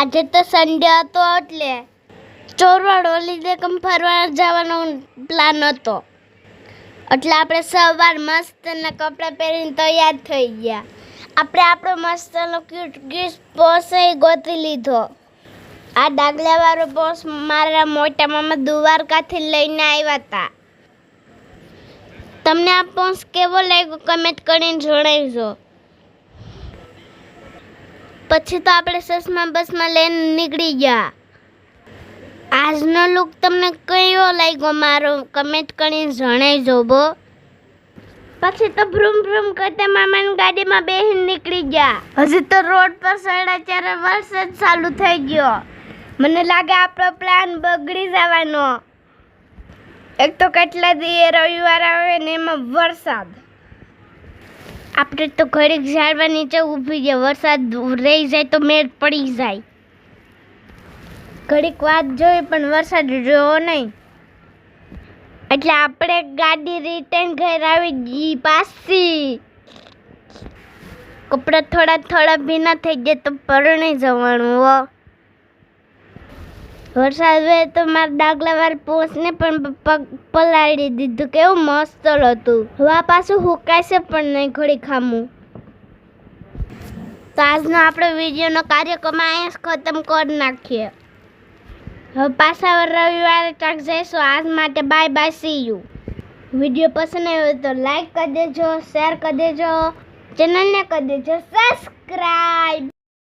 આજે તો સન્ડે હતો એટલે ચોરવાડ હોલીડે કમ ફરવા જવાનો પ્લાન હતો. એટલે આપણે સવાર મસ્ત ને કપડાં પહેરીને તૈયાર થઈ ગયા. આપણે આપણો મસ્તનો ક્યુટ ક્યુટ પોસ ગોતી લીધો. આ ડાગલાવાળો પોસ મારા મોટા મામા દ્વારકાથી લઈને આવ્યા હતા. તમને આ પોસ કેવો લાગ્યો કમેન્ટ કરીને જણાવજો. પછી તો આપણે સસમાં બસમાં લઈને નીકળી ગયા. આજનો લુક તમને કયો લાગ્યો મારો? કમેન્ટ કરીને જણાવજો જોબો પછી તો ભ્રુમ ભ્રુમ કરતા મામાની ગાડીમાં બેહીને નીકળી ગયા. હજી તો રોડ પર સડા ચાર વરસાદ ચાલુ થઈ ગયો. મને લાગે આપણો પ્લાન બગડી જવાનો. એક તો કેટલા દિવસ રવિવાર આવે ને એમાં વરસાદ. આપણે તો ઘડીક ઝાડવા નીચે ઊભી ગયા. વરસાદ રહી જાય તો મેળ પડી જાય. ઘડીક વાત જોઈ પણ વરસાદ રહ્યો નહીં. એટલે આપણે ગાડી રિટર્ન ઘર આવી ગઈ પાછી. કપડાં થોડા થોડા ભીના થઈ ગયા તો પરણે જવાનું, હો. વરસાદ હોય તો મારા ડાગલા વાર પોસને પણ પલાળી દીધું. કેવું મસ્ત હતું હવા પાછું હુકાશે પણ નહીં ઘડી ખામું. તો આજનો આપણો વિડીયોનો કાર્યક્રમ અહીંયા ખતમ કરી નાખીએ. હવે પાછા રવિવારે ચાક જઈશું. આજ માટે bye bye see you video પસંદ આવ્યો તો લાઈક કરી દેજો શેર કરી દેજો ચેનલને કરી દેજો સબસ્ક્રાઈબ